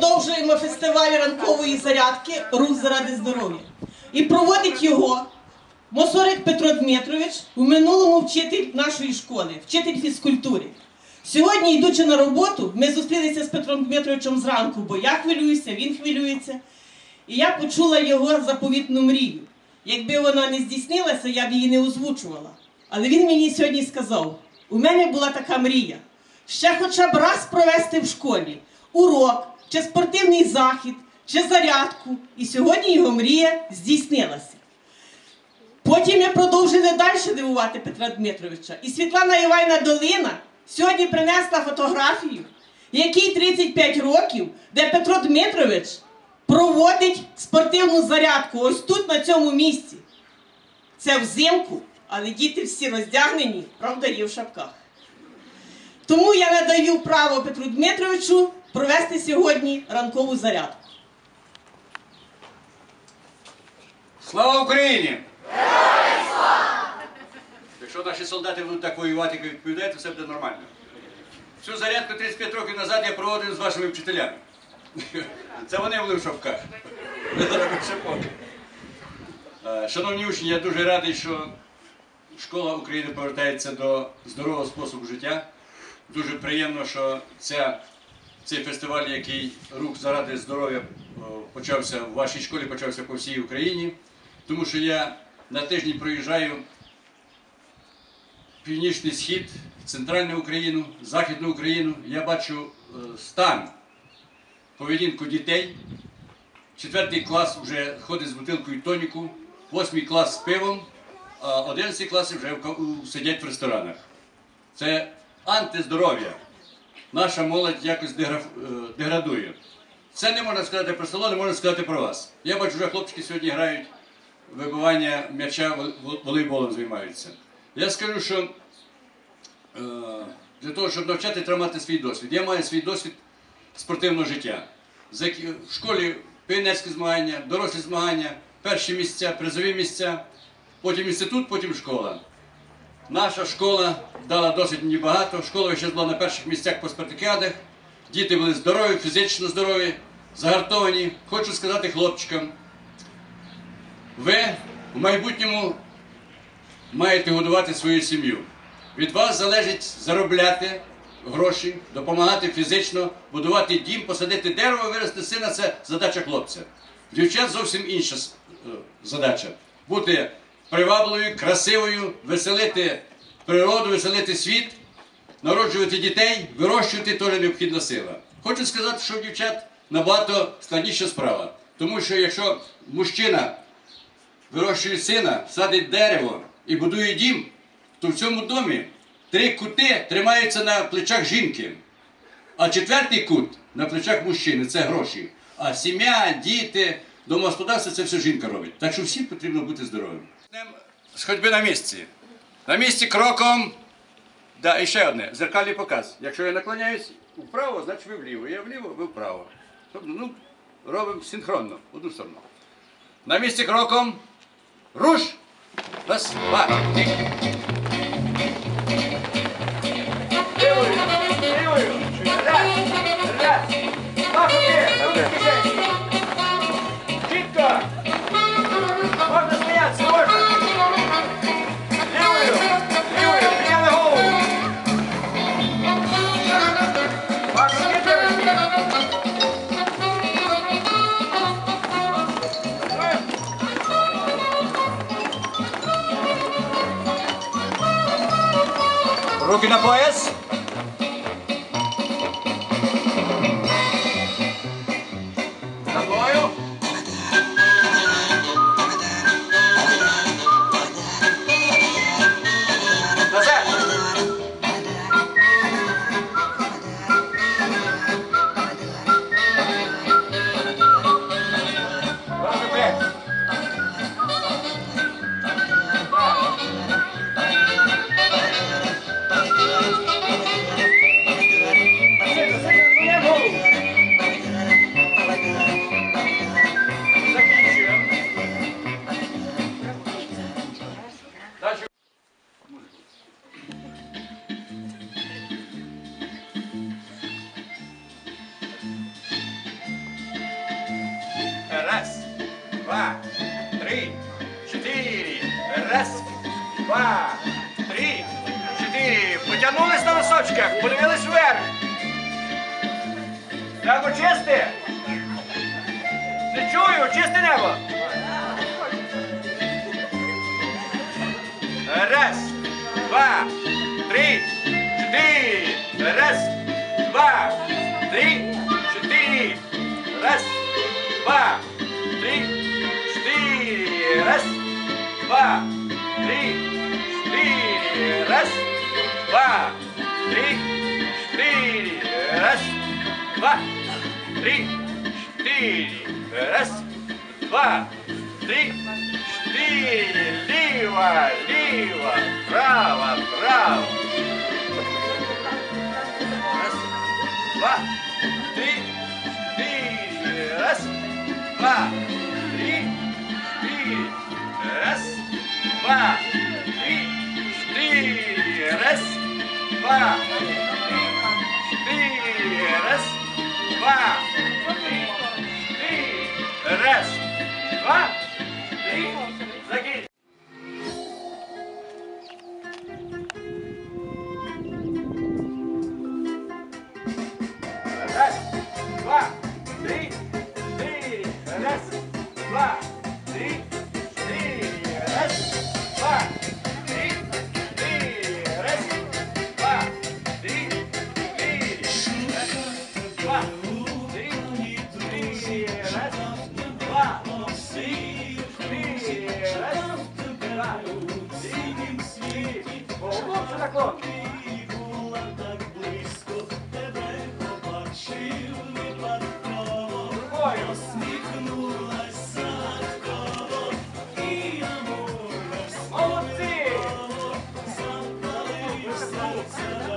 продовжуємо фестиваль ранкової зарядки Рух заради здоров'я. І проводить його Мосорик Петро Дмитрович, у минулому вчитель нашої школи, вчитель фізкультури. Сьогодні, йдучи на роботу, ми зустрілися з Петром Дмитровичем зранку, бо я хвилююся, він хвилюється. І я почула його заповітну мрію. Якби вона не здійснилася, я б її не озвучувала. Але він мені сьогодні сказав: у мене була така мрія. Ще хоча б раз провести в школі урок, чи спортивний захід, чи зарядку. І сьогодні його мрія здійснилася. Потім ми продовжили далі дивувати Петра Дмитровича. І Світлана Івайна Долина сьогодні принесла фотографію, якій 35 років, де Петро Дмитрович проводить спортивну зарядку ось тут, на цьому місці. Це взимку, але діти всі роздягнені, правда, є в шапках. Тому я надаю право Петру Дмитровичу провести сьогодні ранкову зарядку. Слава Україні! Якщо наші солдати будуть так воювати, як відповідають, то все буде нормально. Цю зарядку 35 років назад я проводив з вашими вчителями. Це вони були в шапок. Е, Шановні учні, я дуже радий, що школа України повертається до здорового способу життя. Дуже приємно, що ця, цей фестиваль, який рух заради здоров'я почався в вашій школі, почався по всій Україні. Тому що я на тиждень проїжджаю північний схід, центральну Україну, Західну Україну. Я бачу е, стан, поведінку дітей. Четвертий клас вже ходить з бутилкою тоніку, восьмий клас з пивом, а одинадцятий клас вже сидять в ресторанах. Це антиздоров'я. Наша молодь якось е, деградує. Це не можна сказати про село, не можна сказати про вас. Я бачу, вже хлопчики сьогодні грають вибивання м'яча вол- вол- волейболом займаються. Я скажу, що е, для того, щоб навчати, треба мати свій досвід. Я маю свій досвід спортивного життя. В школі піонерські змагання, дорослі змагання, перші місця, призові місця, потім інститут, потім школа. Наша школа дала досить мені багато. Школа ще була на перших місцях по спартакіадах. Діти були здорові, фізично здорові, загартовані. Хочу сказати хлопчикам, ви в майбутньому маєте годувати свою сім'ю. Від вас залежить заробляти гроші, допомагати фізично, будувати дім, посадити дерево, вирости сина це задача хлопця. Дівчат зовсім інша е, задача. Бути привабливою, красивою, веселити природу, веселити світ, народжувати дітей, вирощувати теж необхідна сила. Хочу сказати, що в дівчат набагато складніша справа. Тому що якщо мужчина вирощує сина, садить дерево і будує дім, то в цьому домі три кути тримаються на плечах жінки, а четвертий кут на плечах мужчини це гроші. А сім'я, діти, домогосподарство це все жінка робить. Так що всім потрібно бути здоровим. З ходьби на місці. На місці кроком. Да, і ще одне. Зеркальний показ. Якщо я наклоняюсь вправо, значить ви вліво. Я вліво, ви вправо. Тобто, ну, робимо синхронно, одну сторону. На місці кроком. Руш! Раз, два, три. Руки на садочках, подивились вверх. Небо чисте? Не чую, чисте небо. Раз, два, три, чотири. Раз, два, три, чотири. Раз, два, три, чотири. Раз, два, три, чотири. Раз, два, три, чотири. Раз, два, три, чотири. Раз, два, три, чотири. Ліва, ліва, права, права. Раз, два, три, чотири. Раз, два, три, чотири. Раз, два, два, три, чотири. Раз, два, три, чотири. Silver.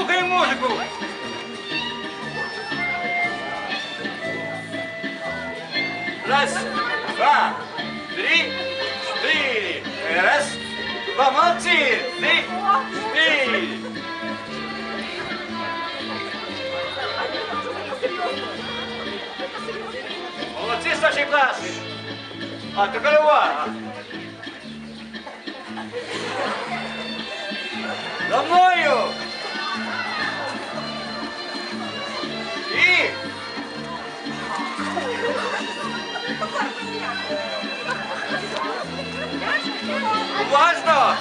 Слухай музику. Раз, два, три, четыре. Раз, два, молодцы. Три, четыре. Молодці, старший клас. А тепер увага. За Уважно.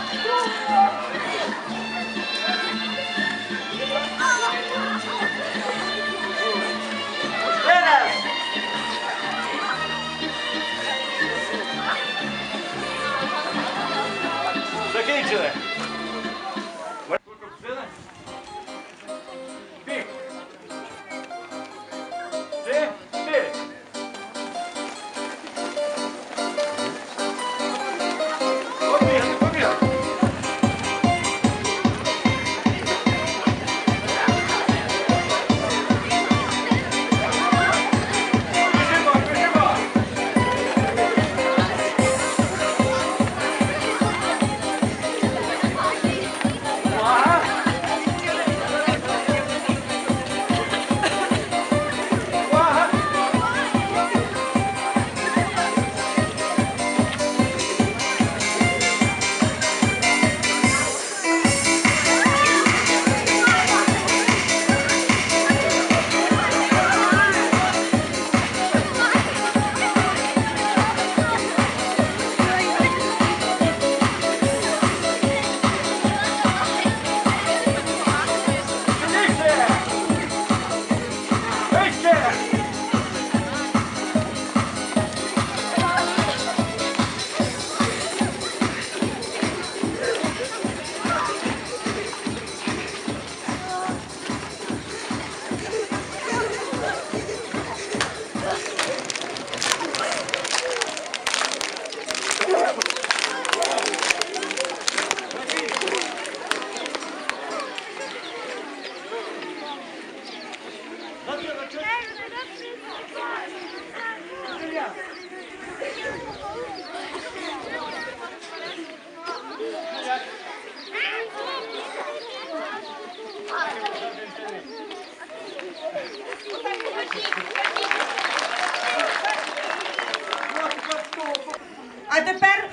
А тепер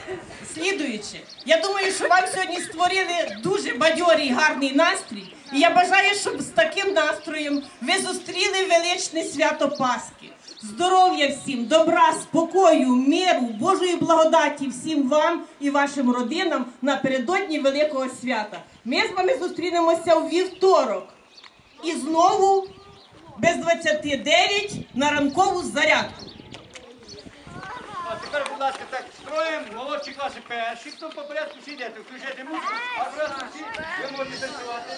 слідуючи. Я думаю, що вам сьогодні створили дуже бадьорий гарний настрій. І я бажаю, щоб з таким настроєм ви зустріли величне свято Пасхи. Здоров'я всім, добра, спокою, миру, Божої благодаті всім вам і вашим родинам напередодні Великого свята. Ми з вами зустрінемося у вівторок. І знову без 29 на ранкову зарядку. А тепер, будь ласка, так, строїмо молодші класи перші, хто по порядку всі йдете, включайте музику, а просто всі, ви можете танцювати.